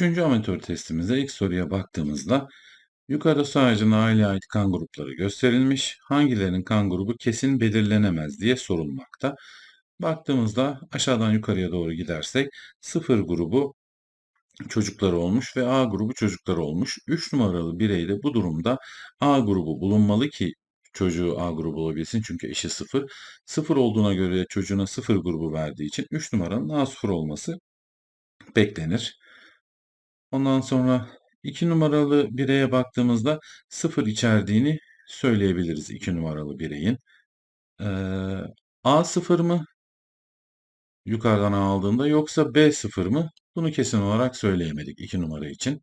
Üçüncü amatör testimizde ilk soruya baktığımızda yukarıda su aileye ait kan grupları gösterilmiş. Hangilerinin kan grubu kesin belirlenemez diye sorulmakta. Baktığımızda aşağıdan yukarıya doğru gidersek sıfır grubu çocukları olmuş ve A grubu çocukları olmuş. 3 numaralı bireyde bu durumda A grubu bulunmalı ki çocuğu A grubu olabilsin çünkü eşi 0. 0 olduğuna göre çocuğuna 0 grubu verdiği için 3 numaranın A0 olması beklenir. Ondan sonra 2 numaralı bireye baktığımızda 0 içerdiğini söyleyebiliriz 2 numaralı bireyin. Ee, A0 mı? Yukarıdan aldığında yoksa B0 mı? Bunu kesin olarak söyleyemedik 2 numara için.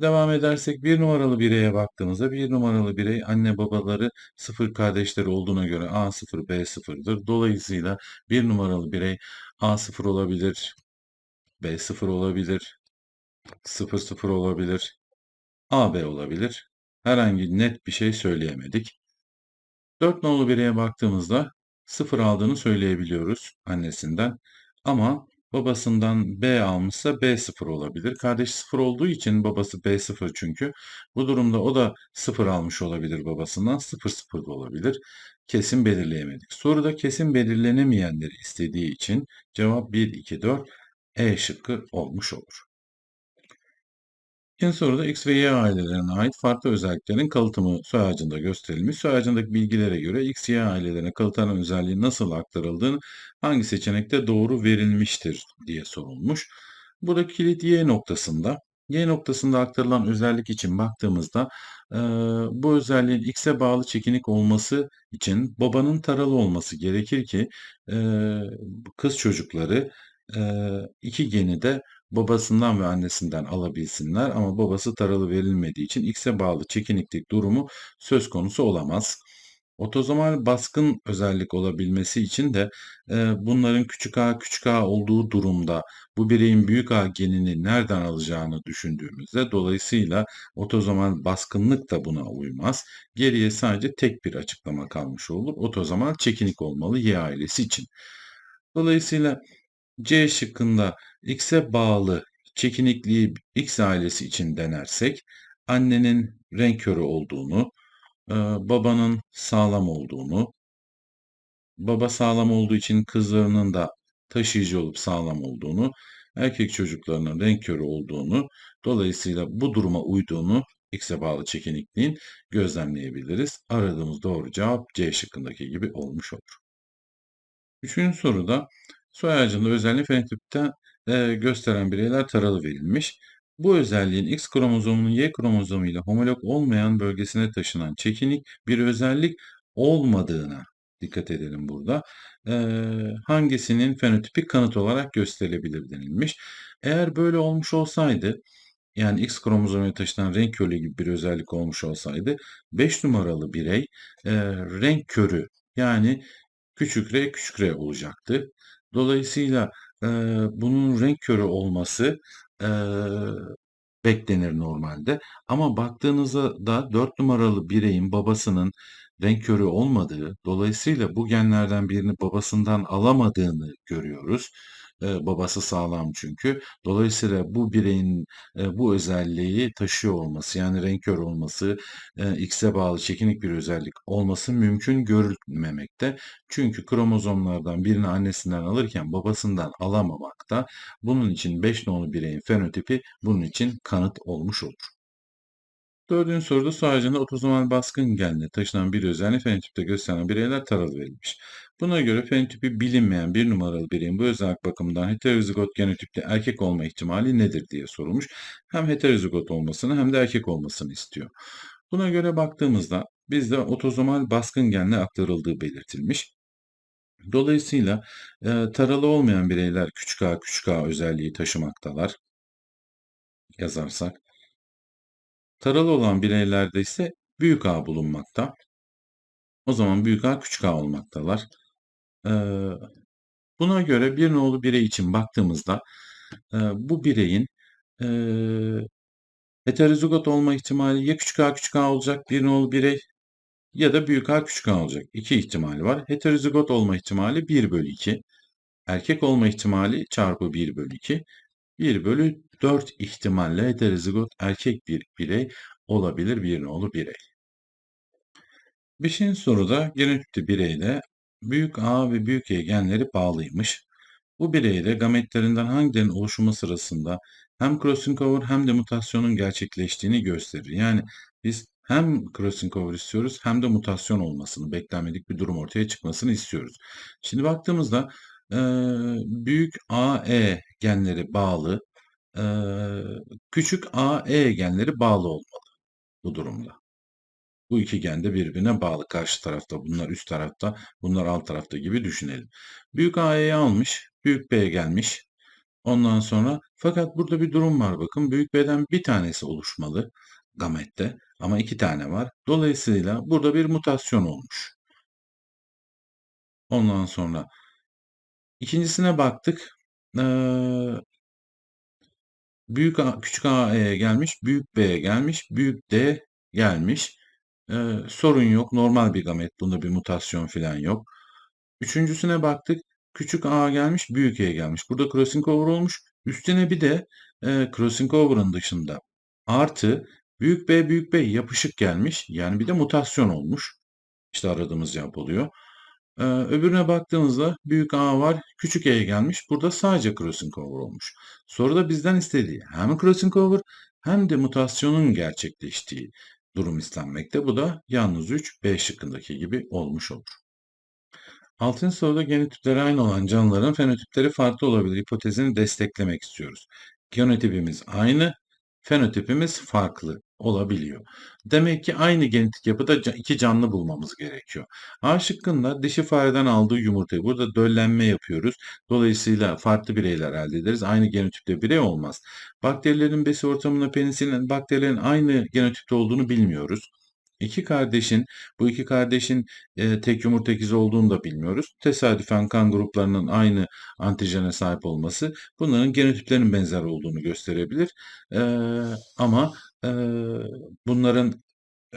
Devam edersek 1 numaralı bireye baktığımızda 1 numaralı birey anne babaları 0 kardeşleri olduğuna göre A0 B0'dır. Dolayısıyla 1 numaralı birey A0 olabilir, B0 olabilir, 00 olabilir, AB olabilir. Herhangi net bir şey söyleyemedik. 4 nolu bireye baktığımızda 0 aldığını söyleyebiliyoruz annesinden. Ama babasından B almışsa B0 olabilir. Kardeş 0 olduğu için babası B0 çünkü. Bu durumda o da 0 almış olabilir babasından. 0-0 da olabilir. Kesin belirleyemedik. Soruda kesin belirlenemeyenleri istediği için cevap 1, 2, 4 E şıkkı olmuş olur. İkinci soruda X ve Y ailelerine ait farklı özelliklerin kalıtımı soy ağacında gösterilmiş. Soy ağacındaki bilgilere göre X, Y ailelerine kalıtan özelliği nasıl aktarıldığını hangi seçenekte doğru verilmiştir diye sorulmuş. Burada kilit Y noktasında. Y noktasında aktarılan özellik için baktığımızda e, bu özelliğin X'e bağlı çekinik olması için babanın taralı olması gerekir ki e, kız çocukları e, iki geni de babasından ve annesinden alabilsinler ama babası taralı verilmediği için X'e bağlı çekiniklik durumu söz konusu olamaz. Otozomal baskın özellik olabilmesi için de e, bunların küçük a küçük a olduğu durumda bu bireyin büyük a genini nereden alacağını düşündüğümüzde dolayısıyla otozomal baskınlık da buna uymaz. Geriye sadece tek bir açıklama kalmış olur. Otozomal çekinik olmalı Y ailesi için. Dolayısıyla C şıkkında X'e bağlı çekinikliği X ailesi için denersek annenin renk körü olduğunu, e, babanın sağlam olduğunu, baba sağlam olduğu için kızlarının da taşıyıcı olup sağlam olduğunu, erkek çocuklarının renk körü olduğunu, dolayısıyla bu duruma uyduğunu X'e bağlı çekinikliğin gözlemleyebiliriz. Aradığımız doğru cevap C şıkkındaki gibi olmuş olur. Üçüncü soruda soy ağacında özelliği fenotipte e, gösteren bireyler taralı verilmiş. Bu özelliğin X kromozomunun Y kromozomu ile homolog olmayan bölgesine taşınan çekinik bir özellik olmadığına dikkat edelim burada. E, hangisinin fenotipi kanıt olarak gösterilebilir denilmiş. Eğer böyle olmuş olsaydı yani X kromozomuna taşınan renk körü gibi bir özellik olmuş olsaydı 5 numaralı birey e, renk körü yani küçük r küçük r olacaktı. Dolayısıyla e, bunun renk körü olması e, beklenir normalde. Ama baktığınızda da 4 numaralı bireyin babasının renk körü olmadığı, dolayısıyla bu genlerden birini babasından alamadığını görüyoruz. Babası sağlam çünkü. Dolayısıyla bu bireyin bu özelliği taşıyor olması yani renk kör olması, X'e bağlı çekinik bir özellik olması mümkün görülmemekte. Çünkü kromozomlardan birini annesinden alırken babasından alamamakta. Bunun için 5 nolu bireyin fenotipi bunun için kanıt olmuş olur. Dördüncü soruda su ağacında otozomal baskın genle taşınan bir özelliği fenotipte gösteren bireyler taralı verilmiş. Buna göre fenotipi bilinmeyen bir numaralı bireyin bu özellik bakımından heterozigot genotipli erkek olma ihtimali nedir diye sorulmuş. Hem heterozigot olmasını hem de erkek olmasını istiyor. Buna göre baktığımızda bizde otozomal baskın genle aktarıldığı belirtilmiş. Dolayısıyla e, taralı olmayan bireyler küçük a küçük a özelliği taşımaktalar. Yazarsak. Taralı olan bireylerde ise büyük A bulunmakta. O zaman büyük A küçük A olmaktalar. Buna göre bir nolu birey için baktığımızda bu bireyin heterozigot olma ihtimali ya küçük A küçük A olacak bir nolu birey ya da büyük A küçük A olacak. İki ihtimali var. Heterozigot olma ihtimali 1 bölü 2. Erkek olma ihtimali çarpı 1 bölü 2. 1 bölü 4 ihtimalle heterozigot erkek bir birey olabilir bir nolu birey. Beşinci soruda genotipli bireyde büyük A ve büyük E genleri bağlıymış. Bu bireyde gametlerinden hangilerinin oluşumu sırasında hem crossing over hem de mutasyonun gerçekleştiğini gösterir. Yani biz hem crossing over istiyoruz hem de mutasyon olmasını, beklenmedik bir durum ortaya çıkmasını istiyoruz. Şimdi baktığımızda e, büyük AE genleri bağlı, e, küçük AE genleri bağlı olmalı bu durumda. Bu iki gen de birbirine bağlı. Karşı tarafta bunlar üst tarafta, bunlar alt tarafta gibi düşünelim. Büyük A'yı almış, büyük B'ye gelmiş. Ondan sonra fakat burada bir durum var bakın. Büyük B'den bir tanesi oluşmalı gamette ama iki tane var. Dolayısıyla burada bir mutasyon olmuş. Ondan sonra ikincisine baktık. Ee, büyük A, küçük A'ya gelmiş, büyük B'ye gelmiş, büyük D gelmiş. Ee, sorun yok. Normal bir gamet. Bunda bir mutasyon falan yok. Üçüncüsüne baktık. Küçük A gelmiş, büyük E gelmiş. Burada crossing over olmuş. Üstüne bir de e, crossing over'ın dışında artı büyük B büyük B yapışık gelmiş. Yani bir de mutasyon olmuş. İşte aradığımız cevap oluyor. Ee, öbürüne baktığımızda büyük A var, küçük E gelmiş. Burada sadece crossing over olmuş. Soruda bizden istediği hem crossing over hem de mutasyonun gerçekleştiği durum istenmekte. Bu da yalnız 3 B şıkkındaki gibi olmuş olur. Altıncı soruda genotipleri aynı olan canlıların fenotipleri farklı olabilir hipotezini desteklemek istiyoruz. Genotipimiz aynı, fenotipimiz farklı olabiliyor. Demek ki aynı genetik yapıda iki canlı bulmamız gerekiyor. A şıkkında dişi fareden aldığı yumurtayı burada döllenme yapıyoruz. Dolayısıyla farklı bireyler elde ederiz. Aynı genotipte birey olmaz. Bakterilerin besi ortamında penisilin bakterilerin aynı genotipte olduğunu bilmiyoruz. İki kardeşin, bu iki kardeşin e, tek yumurta ikizi olduğunu da bilmiyoruz. Tesadüfen kan gruplarının aynı antijene sahip olması bunların genotiplerinin benzer olduğunu gösterebilir. E, ama e, bunların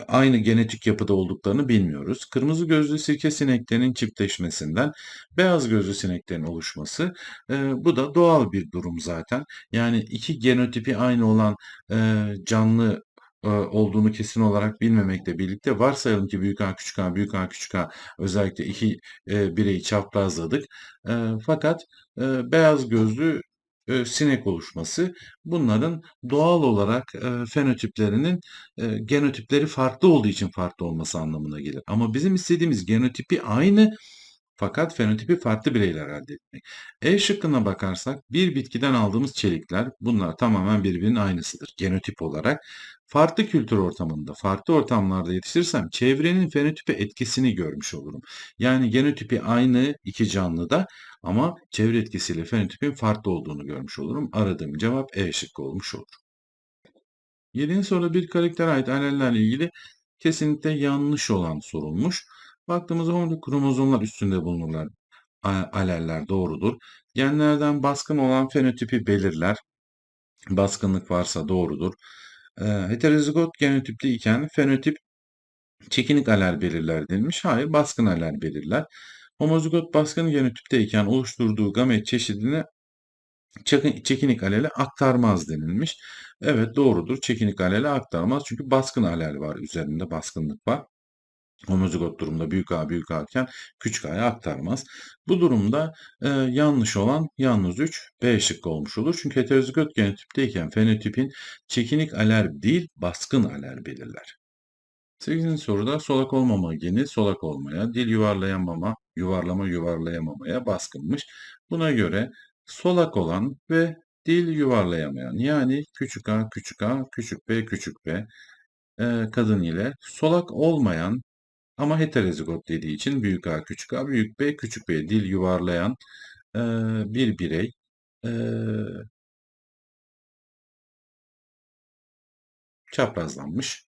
aynı genetik yapıda olduklarını bilmiyoruz. Kırmızı gözlü sirke sineklerinin çiftleşmesinden beyaz gözlü sineklerin oluşması e, bu da doğal bir durum zaten. Yani iki genotipi aynı olan e, canlı olduğunu kesin olarak bilmemekle birlikte varsayalım ki büyük A küçük A büyük A küçük A özellikle iki e, bireyi çaprazladık. E, fakat e, beyaz gözlü e, sinek oluşması bunların doğal olarak e, fenotiplerinin e, genotipleri farklı olduğu için farklı olması anlamına gelir. Ama bizim istediğimiz genotipi aynı fakat fenotipi farklı bireyler elde etmek. E şıkkına bakarsak bir bitkiden aldığımız çelikler bunlar tamamen birbirinin aynısıdır genotip olarak. Farklı kültür ortamında, farklı ortamlarda yetiştirsem çevrenin fenotipi etkisini görmüş olurum. Yani genotipi aynı iki canlıda ama çevre etkisiyle fenotipin farklı olduğunu görmüş olurum. Aradığım cevap E şıkkı olmuş olur. Yedinci soruda bir karaktere ait alellerle ilgili kesinlikle yanlış olan sorulmuş. Baktığımızda homolog kromozomlar üstünde bulunurlar. Aleller doğrudur. Genlerden baskın olan fenotipi belirler. Baskınlık varsa doğrudur. E, heterozigot genotipli iken fenotip çekinik alel belirler denilmiş. Hayır, baskın alel belirler. Homozigot baskın genotipteyken oluşturduğu gamet çeşidine çekinik alele aktarmaz denilmiş. Evet doğrudur. Çekinik alele aktarmaz. Çünkü baskın alel var üzerinde baskınlık var homozigot durumda büyük A büyük A iken küçük A'ya aktarmaz. Bu durumda e, yanlış olan yalnız 3 B şıkkı olmuş olur. Çünkü heterozigot genotipteyken fenotipin çekinik aler değil baskın aler belirler. 8. soruda solak olmama geni solak olmaya, dil yuvarlayamama, yuvarlama yuvarlayamamaya baskınmış. Buna göre solak olan ve dil yuvarlayamayan yani küçük a küçük a küçük b küçük b e, kadın ile solak olmayan ama heterozigot dediği için büyük A, küçük A, büyük B, küçük B dil yuvarlayan e, bir birey e, çaprazlanmış.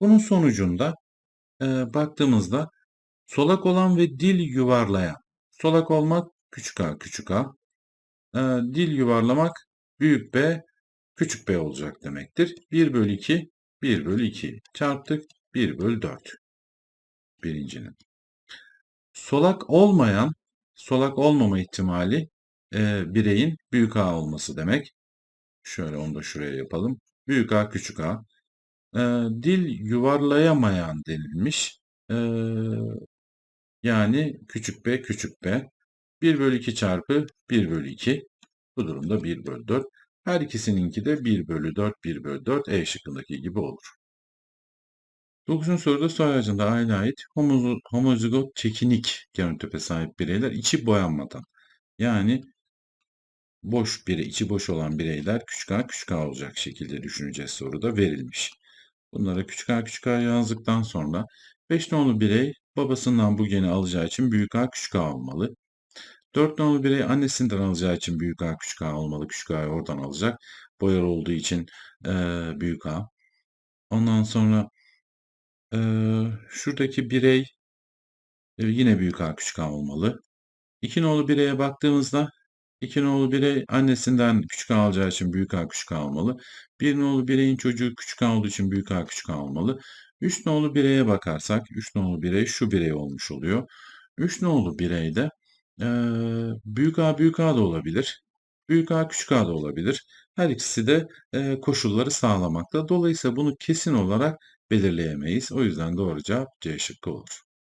Bunun sonucunda e, baktığımızda solak olan ve dil yuvarlayan, solak olmak küçük A, küçük A, e, dil yuvarlamak büyük B, küçük B olacak demektir. 1 bölü 2, 1 bölü 2 çarptık, 1 bölü 4. birincinin. Solak olmayan, solak olmama ihtimali e, bireyin büyük A olması demek. Şöyle onu da şuraya yapalım. Büyük A, küçük A. E, dil yuvarlayamayan denilmiş. E, yani küçük b, küçük b. 1 bölü 2 çarpı 1 bölü 2. Bu durumda 1 bölü 4. Her ikisininki de 1 bölü 4, 1 bölü 4 E şıkkındaki gibi olur. 9. soruda soy ağacında aile ait homozigot çekinik genotipe sahip bireyler içi boyanmadan yani boş biri, içi boş olan bireyler küçük a küçük a olacak şekilde düşüneceğiz soruda verilmiş. Bunlara küçük a küçük a yazdıktan sonra 5 nolu birey babasından bu geni alacağı için büyük a küçük a olmalı. 4 nolu birey annesinden alacağı için büyük a küçük a olmalı. Küçük a'yı oradan alacak. Boyar olduğu için eee, büyük a. Ondan sonra eee, şuradaki birey e, yine büyük a küçük a olmalı. 2 nolu bireye baktığımızda 2 nolu birey annesinden küçük a alacağı için büyük a küçük a olmalı. 1 nolu bireyin çocuğu küçük a olduğu için büyük a küçük a olmalı. 3 nolu bireye bakarsak 3 nolu birey şu birey olmuş oluyor. 3 nolu bireyde eee büyük a büyük a da olabilir. Büyük a küçük a da olabilir. Her ikisi de eee, koşulları sağlamakta. Dolayısıyla bunu kesin olarak belirleyemeyiz. O yüzden doğru cevap C şıkkı olur.